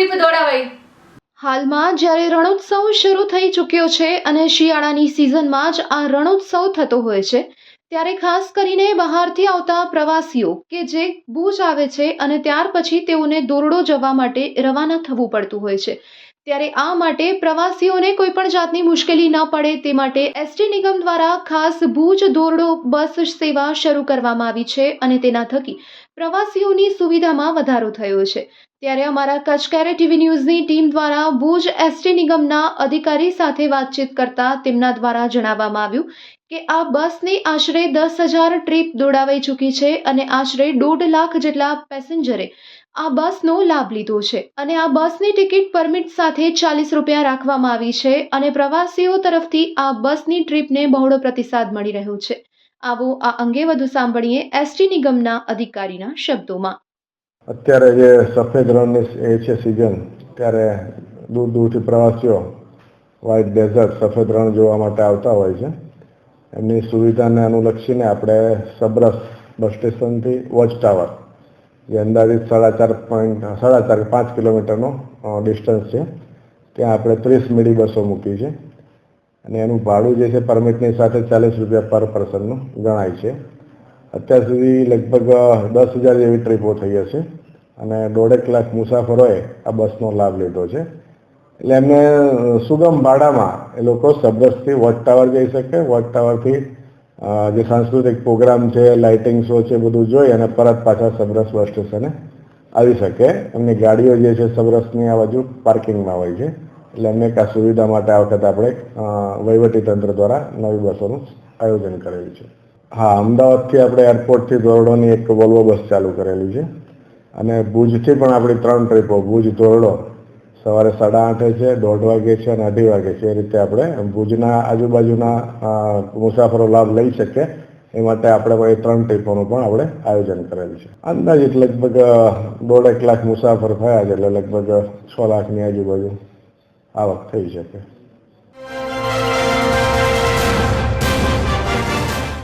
Trip દોડાવાઈ. હાલમાં જ્યારે રણોત્સવ શરૂ થઈ ચૂક્યો છે અને શિયાળાની સિઝનમાં જ આ રણોત્સવ થતો હોય છે ત્યારે ખાસ કરીને બહારથી આવતા પ્રવાસીઓ કે જે ભુજ આવે છે અને ત્યાર પછી તેઓને દોરડો જવા માટે રવાના થવું પડતું હોય છે. ત્યારે આ માટે પ્રવાસીઓને કોઈ પણ જાતની મુશ્કેલી ન પડે તે માટે એસટી નિગમ દ્વારા ખાસ ભુજ દોરડો બસ સેવા શરૂ કરવામાં આવી છે અને તેના થકી પ્રવાસીઓની સુવિધામાં વધારો થયો છે. ત્યારે અમારા કચકેરે ટીવી ન્યૂઝની ટીમ દ્વારા ભુજ એસટી નિગમના અધિકારી સાથે વાતચીત કરતા તેમના દ્વારા જણાવવામાં આવ્યું કે આ બસની આશરે દસ હજાર ટ્રીપ દોડાવાઈ ચૂકી છે અને આશરે દોઢ લાખ જેટલા પેસેન્જરે આ બસનો લાભ લીધો છે. અને આ બસની ટિકિટ પરમિટ સાથે ચાલીસ રૂપિયા રાખવામાં આવી છે અને પ્રવાસીઓ તરફથી આ બસની ટ્રીપને બહોળો પ્રતિસાદ મળી રહ્યો છે. આવો આ અંગે વધુ સાંભળીએ એસટી નિગમના અધિકારીના શબ્દોમાં. અત્યારે જે સફેદ રણની છે સિઝન ત્યારે દૂર દૂરથી પ્રવાસીઓ વ્હાઇટ ડેઝર્ટ સફેદ રણ જોવા માટે આવતા હોય છે. એમની સુવિધાને અનુલક્ષીને આપણે સબરસ બસ સ્ટેશનથી વોચ ટાવર, જે અંદાજિત સાડા ચાર પોઈન્ટ, સાડા ચાર પાંચ કિલોમીટરનો ડિસ્ટન્સ છે. ત્યાં આપણે ત્રીસ મીડી બસો મૂકી છે અને એનું ભાડું જે છે પરમિટની સાથે ચાલીસ રૂપિયા પર પર્સનનું ગણાય છે. અત્યાર સુધી લગભગ દસ હજાર જેવી ટ્રીપો થઈ હશે. અને દોઢેક લાખ મુસાફરોએ આ બસનો લાભ લીધો છે. એટલે એમને સુગમ ભાડામાં એ લોકો સબરસથી વોચ ટાવર જઈ શકે. વોચ ટાવરથી જે સાંસ્કૃતિક પ્રોગ્રામ છે, લાઇટિંગ શો છે, બધું જોઈ અને પરત પાછા સબરસ બસ સ્ટેશને આવી શકે. એમની ગાડીઓ જે છે સબરસની આ બાજુ પાર્કિંગમાં હોય છે. એટલે એમને એક આ સુવિધા માટે આ વખતે આપણે વહીવટી તંત્ર દ્વારા નવી બસોનું આયોજન કરેલું છે. હા, અમદાવાદથી આપણે એરપોર્ટથી ધોરડોની એક વોલ્વો બસ ચાલુ કરેલી છે. અને ભુજથી પણ આપણી ત્રણ ટ્રીપો ભુજ ધોરડો સવારે સાડા આઠે છે, દોઢ વાગે છે અને અઢી વાગે છે. એ રીતે આપણે ભુજના આજુબાજુના મુસાફરો લાભ લઈ શકે. એ માટે આપણે એ ત્રણ ટ્રીપોનું પણ આપણે આયોજન કરેલ છે. અંદાજિત લગભગ દોઢેક લાખ મુસાફર થયા છે એટલે લગભગ છ લાખની આજુબાજુ આવક થઈ શકે.